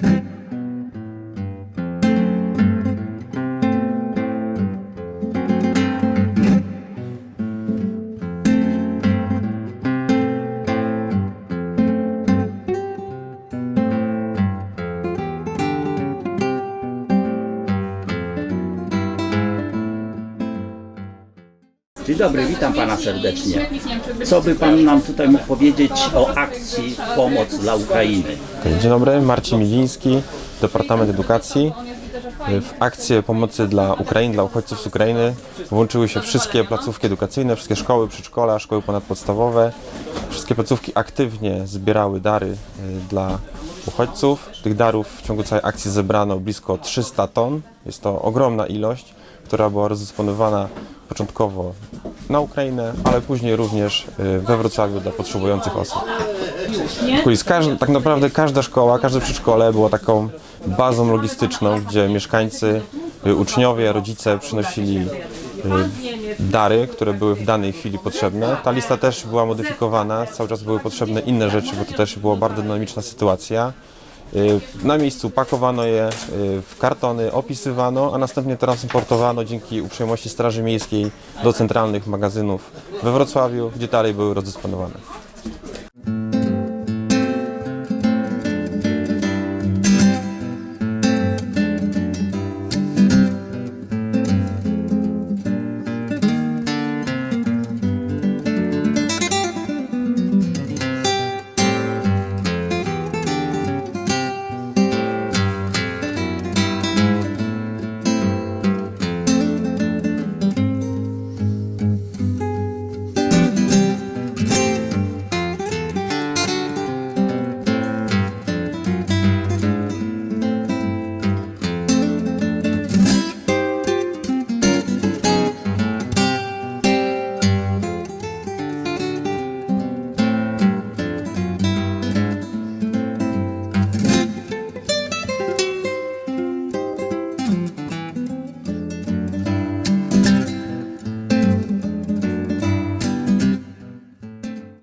Thank you. Dzień dobry, witam pana serdecznie. Co by pan nam tutaj mógł powiedzieć o akcji Pomoc dla Ukrainy? Dzień dobry, Marcin Miliński, Departament Edukacji. W akcję pomocy dla Ukrainy, dla uchodźców z Ukrainy włączyły się wszystkie placówki edukacyjne, wszystkie szkoły, przedszkola, szkoły ponadpodstawowe. Wszystkie placówki aktywnie zbierały dary y, dla uchodźców. Tych darów w ciągu całej akcji zebrano blisko 300 ton. Jest to ogromna ilość, która była rozdysponowana początkowo na Ukrainę, ale później również y, we Wrocławiu dla potrzebujących osób. Tak naprawdę każda szkoła, każde przedszkole było taką bazą logistyczną, gdzie mieszkańcy, y, uczniowie, rodzice przynosili y, dary, które były w danej chwili potrzebne. Ta lista też była modyfikowana, cały czas były potrzebne inne rzeczy, bo to też była bardzo dynamiczna sytuacja. Y, Na miejscu pakowano je y, w kartony, opisywano, a następnie transportowano dzięki uprzejmości Straży Miejskiej do centralnych magazynów we Wrocławiu, gdzie dalej były rozdysponowane.